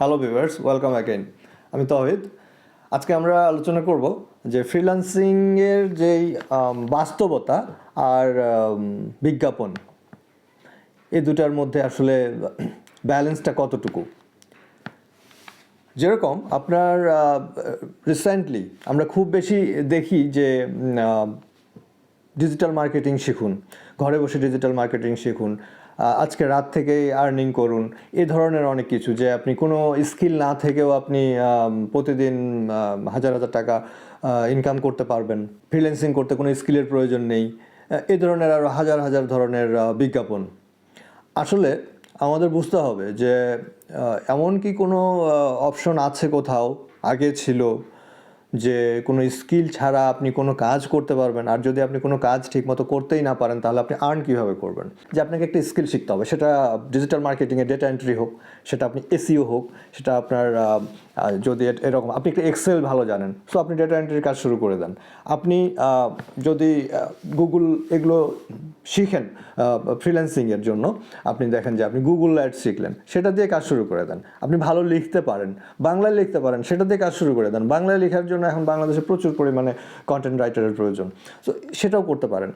Hello viewers welcome again আমি তহিদ। আজকে আমরা আলোচনা করব যে ফ্রিল্যান্সিংয়ের যেই বাস্তবতা আর বিজ্ঞাপন, এই দুটার মধ্যে আসলে ব্যালেন্সটা কতটুকু? যেরকম আপনার রিসেন্টলি আমরা খুব বেশি দেখি যে ডিজিটাল মার্কেটিং শিখুন, ঘরে বসে ডিজিটাল মার্কেটিং শিখুন আজকে রাত থেকে আর্নিং করুন। এ ধরনের অনেক কিছু যে আপনি কোনো স্কিল না থেকেও আপনি প্রতিদিন হাজার হাজার টাকা ইনকাম করতে পারবেন। ফ্রিল্যান্সিং করতে কোনো স্কিলের প্রয়োজন নেই। এ ধরনের আরও হাজার হাজার ধরনের বিজ্ঞাপন। আসলে আমাদের বুঝতে হবে যে এমন কি কোনো অপশন আছে কোথাও, আগে ছিল যে কোনো স্কিল ছাড়া আপনি কোনো কাজ করতে পারবেন, আর যদি আপনি কোনো কাজ ঠিকমতো করতেই না পারেন, তাহলে আপনি আর্ন কীভাবে করবেন? যে আপনাকে একটা স্কিল শিখতে হবে, সেটা ডিজিটাল মার্কেটিংয়ে ডেটা এন্ট্রি হোক, সেটা আপনি এসিও হোক, সেটা আপনার যদি এরকম, আপনি একটা এক্সেল ভালো জানেন সো আপনি ডেটা এন্ট্রির কাজ শুরু করে দেন। আপনি যদি গুগল এগুলো শিখেন ফ্রিল্যান্সিংয়ের জন্য, আপনি দেখেন যে আপনি গুগল অ্যাড শিখলেন, সেটা দিয়ে কাজ শুরু করে দেন। আপনি ভালো লিখতে পারেন, বাংলায় লিখতে পারেন, সেটা দিয়ে কাজ শুরু করে দেন। বাংলায় লেখার জন্য এখন বাংলাদেশে প্রচুর পরিমাণে কন্টেন্ট রাইটারের প্রয়োজন। সো সেটাও করতে পারেন।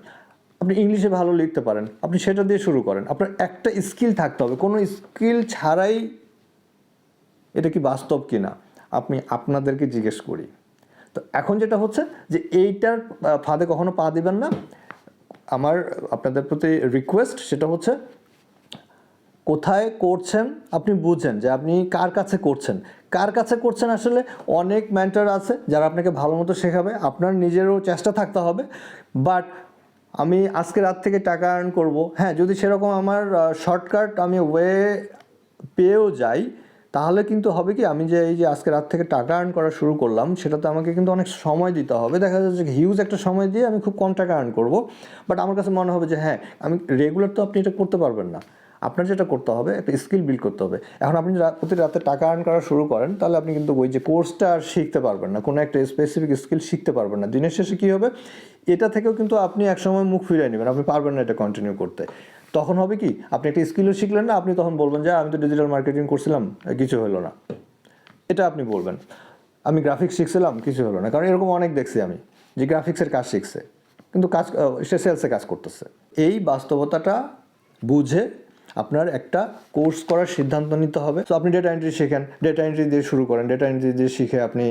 আপনি ইংলিশে ভালো লিখতে পারেন। আপনি সেটা দিয়ে শুরু করেন। আপনার একটা স্কিল থাকতে হবে। কোনো স্কিল ছাড়াই এটা কি বাস্তব কি না আপনি আপনাদেরকে জিজ্ঞেস করি। তো, এখন যেটা হচ্ছে যে, এইটার ফাঁদে কখনো পা দিবেন না। আমার, আপনাদের প্রতি রিকোয়েস্ট সেটা হচ্ছে, কোথায় করছেন আপনি বুঝেন যে, আপনি কার কাছে করছেন? কার কাছে করছেন আসলে? অনেক মেন্টর আছে যারা আপনাকে ভালো মতো শেখাবে। আপনার নিজেরও চেষ্টা থাকতে হবে। বাট আমি আজকে রাত থেকে টাকা আর্ন করব। হ্যাঁ যদি সেরকম আমার শর্টকাট আমি ওয়ে পেয়েও যাই, তাহলে কিন্তু হবে কি? আমি যে এই যে আজকে রাত থেকে টাকা আর্ন করা শুরু করলাম, সেটাতে আমাকে কিন্তু অনেক সময় দিতে হবে। দেখা যাচ্ছে যে হিউজ একটা সময় দিয়ে আমি খুব কম টাকা আর্ন করব। বাট আমার কাছে মনে হবে যে হ্যাঁ আমি রেগুলার তো আপনি এটা করতে পারবেন না। আপনার যেটা করতে হবে, একটা স্কিল বিল্ড করতে হবে। এখন আপনি প্রতি রাতে টাকা আর্ন করা শুরু করেন, তাহলে আপনি কিন্তু ওই যে কোর্সটা আর শিখতে পারবেন না। কোনো একটা স্পেসিফিক স্কিল শিখতে পারবেন না। দিনের শেষে কী হবে? এটা থেকেও কিন্তু আপনি একসময় মুখ ফিরিয়ে নেবেন, আপনি পারবেন না এটা কন্টিনিউ করতে। তখন হবে কি? আপনি একটা স্কিলও শিখলেন না, আপনি তখন বলবেন যে, আমি তো ডিজিটাল মার্কেটিং করছিলাম, কিছু হলো না। এটা আপনি বলবেন। আমি গ্রাফিক্স শিখছিলাম, কিছু হলো না। কারণ এরকম অনেক দেখছি আমি, যে গ্রাফিক্সের কাজ শিখছে। কিন্তু কাজ সে সেলসে কাজ করতেছে। এই বাস্তবতাটা বুঝে আপনার একটা কোর্স করার সিদ্ধান্ত নিতে হবে। তো আপনি ডেটা এন্ট্রি শেখেন ডেটা এন্ট্রি দিয়ে শুরু করেন ডেটা এন্ট্রি দিয়ে শিখে আপনি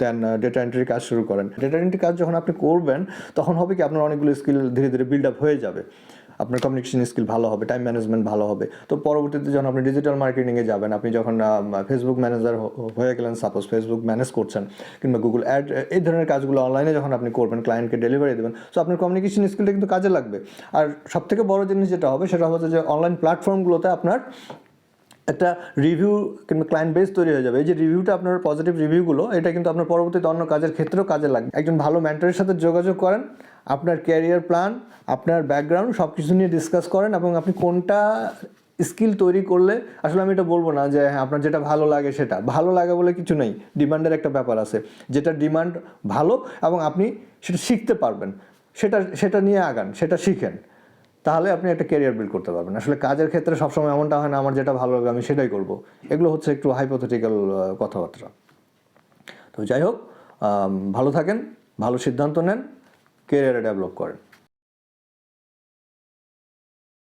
দেন ডেটা এন্ট্রির কাজ শুরু করেন। ডেটা এন্ট্রি কাজ যখন আপনি করবেন, তখন হবে কি আপনার অনেকগুলো স্কিল ধীরে ধীরে বিল্ড আপ হয়ে যাবে। আপনার কমিউনিকেশন স্কিল ভালো হবে টাইম ম্যানেজমেন্ট ভালো হবে। তো পরবর্তীতে যখন আপনি ডিজিটাল মার্কেটিংয়ে যাবেন, আপনি যখন ফেসবুক ম্যানেজার হয়ে গেলেন সাপোজ ফেসবুক ম্যানেজ করছেন কিংবা গুগল অ্যাড এই ধরনের কাজগুলো অনলাইনে যখন আপনি করবেন ক্লায়েন্টকে ডেলিভারি দেবেন সো আপনার কমিউনিকেশন স্কিলটা কিন্তু কাজে লাগবে। আর সবথেকে বড় জিনিস যেটা হবে, সেটা হচ্ছে যে অনলাইন প্ল্যাটফর্মগুলোতে আপনার একটা রিভিউ কিংবা ক্লায়েন্ট বেস তৈরি হয়ে যাবে। এই যে রিভিউটা আপনার পজিটিভ রিভিউগুলো এটা কিন্তু আপনার পরবর্তীতে অন্য কাজের ক্ষেত্রেও কাজে লাগবে। একজন ভালো মেন্টরের সাথে যোগাযোগ করেন, আপনার ক্যারিয়ার প্ল্যান আপনার ব্যাকগ্রাউন্ড সব কিছু নিয়ে ডিসকাস করেন এবং আপনি কোনটা স্কিল তৈরি করলে, আসলে আমি এটা বলব না যে হ্যাঁ আপনার যেটা ভালো লাগে সেটা। ভালো লাগে বলে কিছু নেই ডিমান্ডের একটা ব্যাপার আছে। যেটা ডিমান্ড ভালো এবং আপনি সেটা শিখতে পারবেন, সেটা সেটা নিয়ে আগান, সেটা শিখেন। তাহলে আপনি একটা ক্যারিয়ার বিল্ড করতে পারবেন। আসলে কাজের ক্ষেত্রে সবসময় এমনটা হয় না, আমার যেটা ভালো লাগে আমি সেটাই করব। এগুলো হচ্ছে একটু হাইপোথেটিক্যাল কথাবার্তা। তো যাই হোক ভালো থাকেন, ভালো সিদ্ধান্ত নেন ক্যারিয়ারে ডেভেলপ করেন।